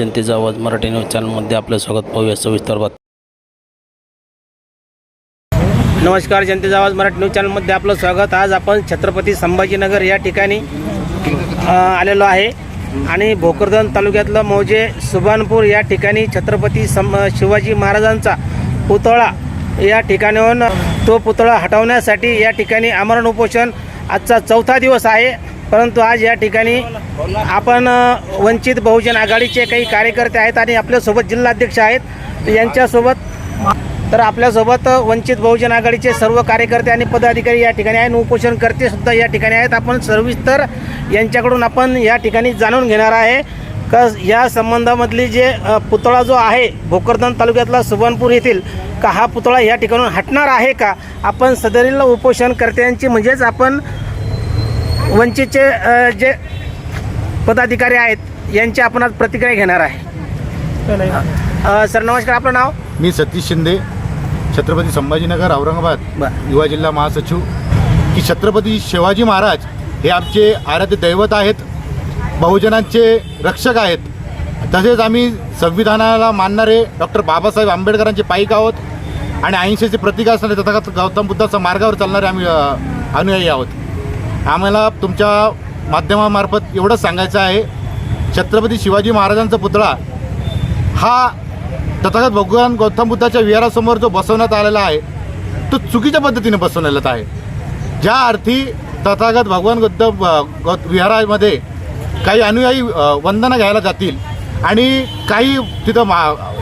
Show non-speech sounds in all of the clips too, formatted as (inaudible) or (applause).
जनतेचा आवाज मराठी न्यूज चॅनलमध्ये आपलं स्वागत पाहूया सविस्तर बात नमस्कार जनतेचा आवाज मराठी न्यूज चॅनलमध्ये आपलं स्वागत. आज आपण छत्रपती संभाजीनगर या ठिकाणी आलेलो आहे. आणि भोकरदन तालुक्यातलं मौजे सुभानपूर या ठिकाणी छत्रपती सं शिवाजी महाराजांचा पुतळा या ठिकाणाहून तो पुतळा हटवण्यासाठी या ठिकाणी आमरण उपोषण आजचा चौथा दिवस आहे. परंतु आज या ठिकाणी आपण वंचित बहुजन आघाडीचे काही कार्यकर्ते आहेत आणि आपल्यासोबत जिल्हाध्यक्ष आहेत. यांच्यासोबत तर आपल्यासोबत वंचित बहुजन आघाडीचे सर्व कार्यकर्ते आणि पदाधिकारी या ठिकाणी आहेत. उपोषणकर्ते सुद्धा या ठिकाणी आहेत. आपण सविस्तर यांच्याकडून आपण या ठिकाणी जाणून घेणार आहे. का या संबंधामधली जे पुतळा जो आहे भोकरदन तालुक्यातला सुबनपूर येथील का हा पुतळा या ठिकाणून हटणार आहे का? आपण सदरील उपोषणकर्त्यांची म्हणजेच आपण वंचितचे जे पदाधिकारी आहेत यांची आपण आज प्रतिक्रिया घेणार आहे. सर नमस्कार. आपलं नाव? मी सतीश शिंदे छत्रपती संभाजीनगर औरंगाबाद युवा जिल्हा महासचिव. की छत्रपती शिवाजी महाराज हे आमचे आराध्य दैवत आहेत बहुजनांचे रक्षक आहेत. तसेच आम्ही संविधानाला मानणारे डॉक्टर बाबासाहेब आंबेडकरांचे पाईक आहोत आणि ऐंशीचे प्रतीक असणारे तथागत गौतम बुद्धाच्या मार्गावर चालणारे आम्ही अनुयायी आहोत. आम्हाला तुमच्या माध्यमामार्फत एवढंच सांगायचं आहे. छत्रपती शिवाजी महाराजांचा पुतळा हा तथागत भगवान गौतम बुद्धाच्या विहारासमोर जो बसवण्यात आलेला आहे तो चुकीच्या पद्धतीने बसवलेला आहे. ज्या अर्थी तथागत भगवान गौतम गौ विहारामध्ये काही अनुयायी वंदना घ्यायला जातील आणि काही तिथं मा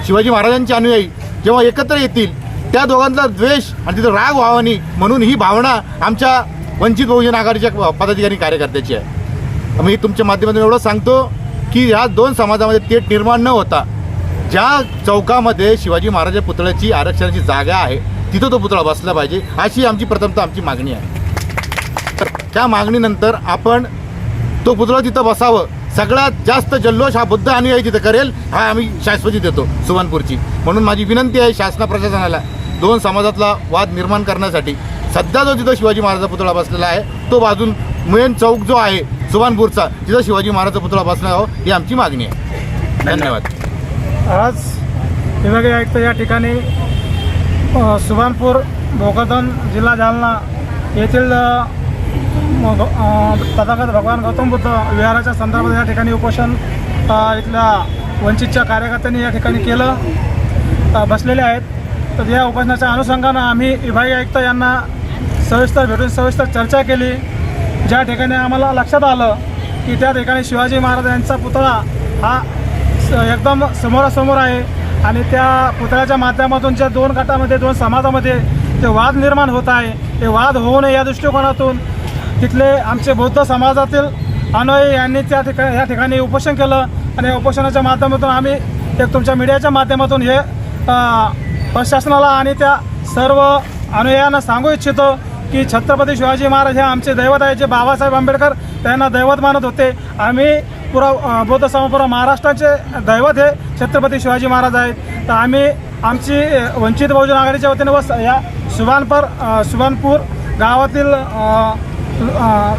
शिवाजी महाराजांचे अनुयायी जेव्हा एकत्र येतील त्या दोघांचा द्वेष आणि तिथं राग व्हावानी म्हणून ही भावना आमच्या वंचित बहुजन आघाडीच्या पदाधिकारी कार्यकर्त्याची आहे. मी तुमच्या माध्यमातून एवढं सांगतो की ह्या दोन समाजामध्ये तेट निर्माण न होता ज्या चौकामध्ये शिवाजी महाराज पुतळ्याची आरक्षणाची जागा आहे तिथं तो पुतळा बसला पाहिजे. अशी आमची प्रथमतः आमची मागणी आहे. तर त्या मागणीनंतर आपण तो पुतळा तिथं बसावं. सगळ्यात जास्त जल्लोष हा बुद्ध अनुयायी तिथं करेल हा आम्ही शाश्वती देतो सुभानपूरची म्हणून माझी विनंती आहे शासना प्रशासनाला दोन समाजातला वाद निर्माण करण्यासाठी सध्या जो तिथं शिवाजी महाराजाचा पुतळा बसलेला आहे तो बाजून मेन चौक जो आहे सुभानपूरचा तिथं शिवाजी महाराजाचा पुतळा बसला हवा ही आमची मागणी आहे. धन्यवाद. आज विभागीय आयुक्त या ठिकाणी सुभानपूर भोकरदन जिल्हा जालना येथील तथागत भगवान गौतम बुद्ध विहाराच्या संदर्भात या ठिकाणी उपोषण इथल्या वंचितच्या कार्यकर्त्यांनी या ठिकाणी केलं. बसलेले आहेत. तर या उपोषणाच्या अनुषंगानं आम्ही विभागीय आयुक्त यांना सविस्तर भेटून सविस्तर चर्चा केली. ज्या ठिकाणी आम्हाला लक्षात आलं की त्या ठिकाणी शिवाजी महाराज यांचा पुतळा हा स- एकदम समोरासमोर आहे आणि त्या पुतळ्याच्या माध्यमातून ज्या दोन गटामध्ये दोन समाजामध्ये ते वाद निर्माण होत आहे ते वाद होऊ नये या दृष्टिकोनातून तिथले आमचे बौद्ध समाजातील अनुयायी यांनी त्या ठिकाणी या ठिकाणी उपोषण केलं आणि उपोषणाच्या माध्यमातून आम्ही एक तुमच्या मीडियाच्या माध्यमातून हे प्रशासनाला आणि त्या सर्व अनुयायांना सांगू इच्छितो की छत्रपती शिवाजी महाराज हे आमचे दैवत आहे जे बाबासाहेब आंबेडकर त्यांना दैवत मानत होते. आम्ही पुरा बौद्ध समाज पुरा महाराष्ट्राचे दैवत हे छत्रपती शिवाजी महाराज आहेत. तर आम्ही आमची वंचित बहुजन आघाडीच्या वतीने व या सुभानपर सुभानपूर गावातील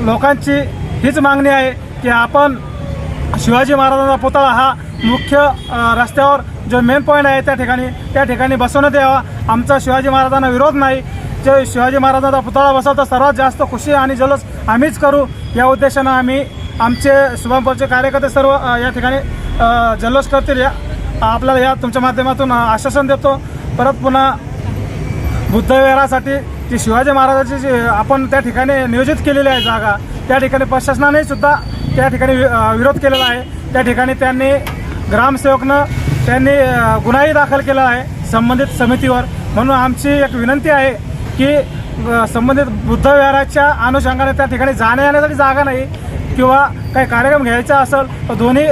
लोकांची हीच मागणी आहे की आपण शिवाजी महाराजांचा पुतळा हा मुख्य रस्त्यावर जो मेन पॉईंट आहे त्या ठिकाणी त्या ठिकाणी बसवण्यात यावा. आमचा शिवाजी महाराजांना विरोध नाही. जे शिवाजी महाराजांचा पुतळा बसवता सर्वात जास्त खुशी आणि जल्लोष आम्हीच करू. या उद्देशानं आम्ही आमचे शुभमपूरचे कार्यकर्ते सर्व या ठिकाणी जल्लोष करतील. या आपल्याला या तुमच्या माध्यमातून आश्वासन देतो. परत पुन्हा बुद्धविहारासाठी जी शिवाजी महाराजाची जी आपण त्या ठिकाणी नियोजित केलेली आहे जागा त्या ठिकाणी प्रशासनाने सुद्धा त्या ठिकाणी वि- विरोध केलेला आहे. त्या ठिकाणी त्यांनी ग्रामसेवकनं त्यांनी गुन्हाही दाखल केला आहे संबंधित समितीवर. म्हणून आमची एक विनंती आहे की अ, संबंधित बुद्धविहाराच्या अनुषंगाने त्या ठिकाणी जाण्या येण्यासाठी जागा नाही किंवा काही कार्यक्रम घ्यायचा असेल तर दोन्ही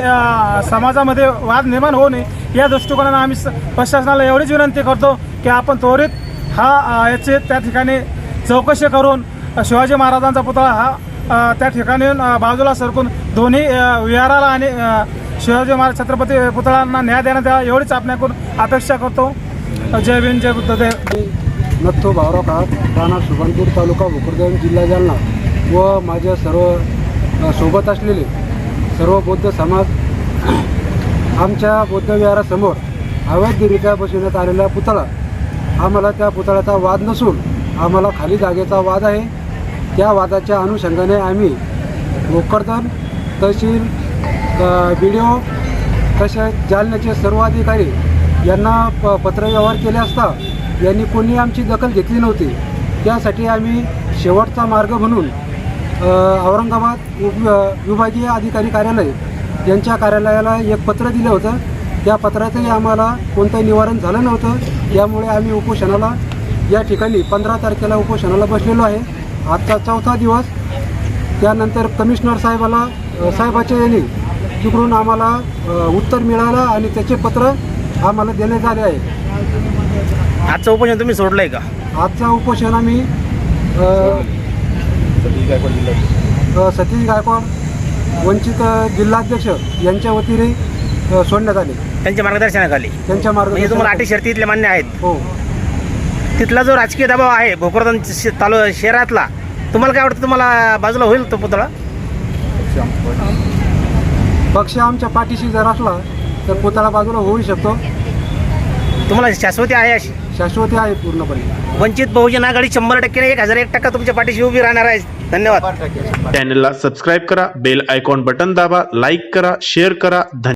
समाजामध्ये वाद निर्माण होऊ नये. या दृष्टिकोनानं आम्ही प्रशासनाला एवढीच विनंती करतो की आपण त्वरित हा याचे याची त्या ठिकाणी चौकशी करून शिवाजी महाराजांचा पुतळा हा त्या ठिकाणी बाजूला सरकून दोन्ही विहाराला आणि शिवाजी महाराज छत्रपती पुतळांना न्याय देण्यात यावा एवढीच करून अपेक्षा करतो. जय भीम जय बुद्धदेव नथो भावराव काळात राणा सुभानपूर तालुका भोकरदन जिल्हा जालना व माझ्या सर्व सोबत असलेले सर्व बौद्ध समाज (clears throat) आमच्या बौद्धविहारासमोर अवैधरित्या बसवण्यात आलेला पुतळा आम्हाला त्या पुतळ्याचा वाद नसून आम्हाला खाली जागेचा वाद आहे. त्या वादाच्या अनुषंगाने आम्ही भोकरदन तहसील बी डी ओ तसेच जालन्याचे सर्व अधिकारी यांना प पत्रव्यवहार केले असता यांनी कोणी आमची दखल घेतली नव्हती. त्यासाठी आम्ही शेवटचा मार्ग म्हणून औरंगाबाद उप विभागीय अधिकारी कार्यालय यांच्या कार्यालयाला एक पत्र दिलं होतं. त्या पत्राचंही आम्हाला कोणतंही निवारण झालं नव्हतं. त्यामुळे आम्ही उपोषणाला या ठिकाणी पंधरा तारखेला उपोषणाला बसलेलो आहे. आजचा चौथा दिवस. त्यानंतर कमिशनर साहेबाला साहेबाच्या यांनी तिकडून आम्हाला उत्तर मिळालं आणि त्याचे पत्र आम्हाला देण्यात आले आहे. आजचं उपोषण तुम्ही सोडलंय का? आजचा उपोषण आम्ही सतीश गायकवाड वंचित अ, जिल्हाध्यक्ष यांच्या वतीने सोडण्यात आले. त्यांच्या मार्गदर्शनाखाली. त्यांच्या म्हणजे तुम्हाला अटी मार्ग शर्ती इथल्या मान्य आहेत. हो. तिथला जो राजकीय दबाव आहे भोकरदन श- तालु शहरातला तुम्हाला काय वाटतं तुम्हाला बाजूला होईल तो पुतळा? पक्ष आमच्या पाठीशी जर असला तर पुतळा बाजूला होऊ शकतो. तुम्हाला शाश्वती आहे अशी? शाश्वती आहे पूर्णपणे. वंचित बहुजन आघाडी शंभर टक्के एक हजार एक टक्का तुमच्या पाठीशी उभी राहणार आहे. धन्यवाद. चॅनलला सबस्क्राईब करा बेल आयकॉन बटन दाबा लाईक करा शेअर करा धन्यवाद